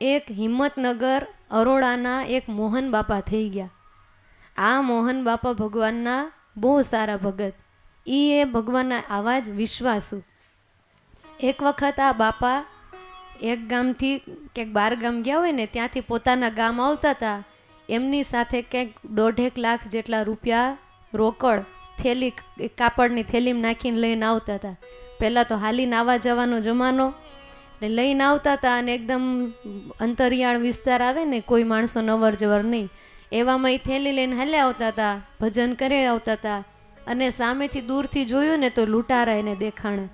એક હિંમતનગર અરોડાના એક મોહન બાપા થઈ ગયા. આ મોહન બાપા ભગવાનના બહુ સારા ભગત. એ એ ભગવાનના આવા જ વિશ્વાસુ. એક વખત આ બાપા એક ગામથી ક્યાંક બાર ગામ ગયા હોય ને, ત્યાંથી પોતાના ગામ આવતા હતા એમની સાથે ક્યાંક દોઢેક લાખ જેટલા રૂપિયા રોકડ, થેલી, કાપડની થેલીમાં નાખીને લઈને આવતા હતા પહેલાં તો હાલીને આવવા જવાનો જમાનો ને લઈને આવતા હતા અને એકદમ અંતરિયાળ વિસ્તાર આવે ને, કોઈ માણસો નવર જવર નહીં. એવામાં એ થેલી લઈને હાલ્યા આવતા હતા, ભજન કરે આવતા હતા અને સામેથી દૂરથી જોયું ને તો લૂંટારા એને દેખાણે.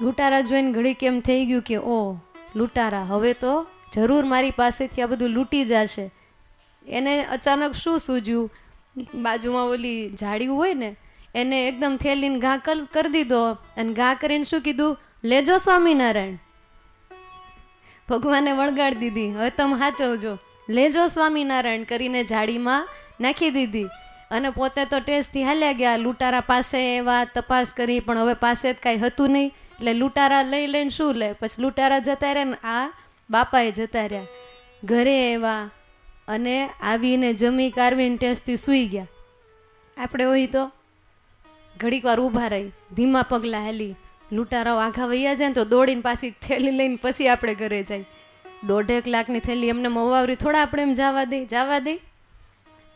લૂંટારા જોઈને ઘડી કેમ થઈ ગયું કે, ઓ, લૂંટારા, હવે તો જરૂર મારી પાસેથી આ બધું લૂંટી જશે. એને અચાનક શું સૂજ્યું? બાજુમાં ઓલી ઝાડી હોય ને, એને એકદમ થેલીને ઘા કરી દીધો અને ઘા કરીને શું કીધું? લેજો સ્વામિનારાયણ. ભગવાને વળગાડી દીધી. હવે તમે સાચવજો લેજો સ્વામિનારાયણ કરીને જાળીમાં નાખી દીધી. અને પોતે તો ટેસ્ટથી હાલ્યા ગયા. લૂંટારા પાસે એવા તપાસ કરી, પણ હવે પાસે જ કાંઈ હતું નહીં. એટલે લૂંટારા લઈ લઈને શું લે? પછી લૂંટારા જતા રહ્યા ને આ બાપાએ જતા રહ્યા. ઘરે એવા અને આવીને જમી, કારવીને ટેસ્ટથી સૂઈ ગયા. આપણે હોય તો ઘડીક વાર ઊભા રહી. ધીમા પગલાં હાલી. લૂંટારાઓ આઘા વૈયા જાય ને તો દોડીને પાછી થેલી લઈને પછી આપણે ઘરે જાય. દોઢેક લાખની થેલી એમને મવાવરી થોડા આપણે એમ જવા દઈ જવા દઈ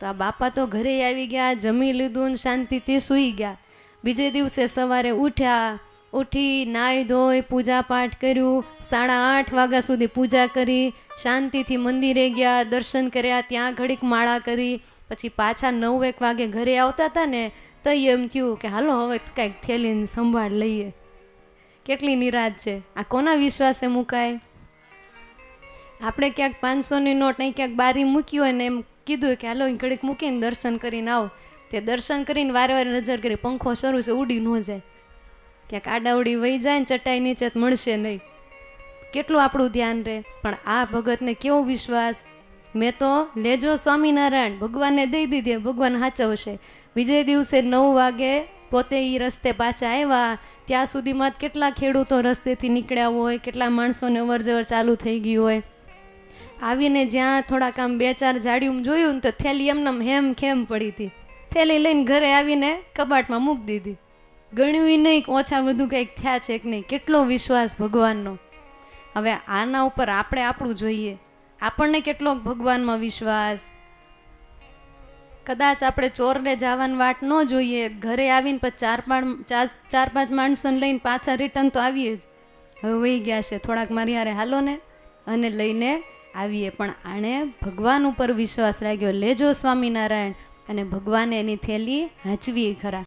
તો આ બાપા તો ઘરે આવી ગયા, જમી લીધું ને શાંતિથી સૂઈ ગયા. બીજે દિવસે સવારે ઉઠ્યા, ઉઠી નાહી ધોઈ પૂજા પાઠ કર્યું. સાડા આઠ વાગ્યા સુધી પૂજા કરી, શાંતિથી મંદિરે ગયા, દર્શન કર્યા, ત્યાં ઘડીક માળા કરી. પછી પાછા નવ એક વાગે ઘરે આવતા હતા ને તો એમ થયું કે હાલો હવે કાંઈક થેલીને સંભાળ લઈએ. કેટલી નિરાશ છે? આ કોના વિશ્વાસે મુકાય? આપણે ક્યાંક પાંચસોની નોટ અહીં ક્યાંક બારી મૂકી હોય ને એમ કીધું કે હાલો ઘડીક મૂકીને દર્શન કરીને આવો. તે દર્શન કરીને વારે વારે નજર કરી, પંખો શરૂ છે, ઉડી ન જાય. ક્યાંક આડાવડી વહી જાય ને ચટાઈ નીચે મળશે નહીં. કેટલું આપણું ધ્યાન રહે? પણ આ ભગતને કેવો વિશ્વાસ? મેં તો, લેજો સ્વામિનારાયણ, ભગવાનને દઈ દીધી, ભગવાન સાચવશે. બીજે દિવસે નવ વાગે પોતે એ રસ્તે પાછા આવ્યા, ત્યાં સુધીમાં કેટલા ખેડૂતો રસ્તેથી નીકળ્યા હોય, કેટલા માણસોને અવરજવર ચાલુ થઈ ગયું હોય. આવીને જ્યાં થોડાક આમ બે ચાર જાડિયું જોયું ને તો થેલી એમને હેમ ખેમ પડી હતી. થેલી લઈને ઘરે આવીને કબાટમાં મૂકી દીધી. ગણ્યું નહીં ઓછા વધુ કંઈક થયા છે કે નહીં, કેટલો વિશ્વાસ ભગવાનનો. હવે આના ઉપર આપણે આપણું જોઈએ. આપણને કેટલોક ભગવાનમાં વિશ્વાસ કદાચ આપણે ચોરને જવાની વાટ ન જોઈએ, ઘરે આવીને પછી ચાર પાંચ ચાર પાંચ માણસોને લઈને પાછા રિટર્ન તો આવીએ જ. હવે વહી ગયા છે થોડાક મારી હારે હાલો ને, અને લઈને આવીએ. પણ આણે ભગવાન ઉપર વિશ્વાસ રાખ્યો. લેજો સ્વામિનારાયણ. અને ભગવાને એની થેલી હાંચવી ખરા.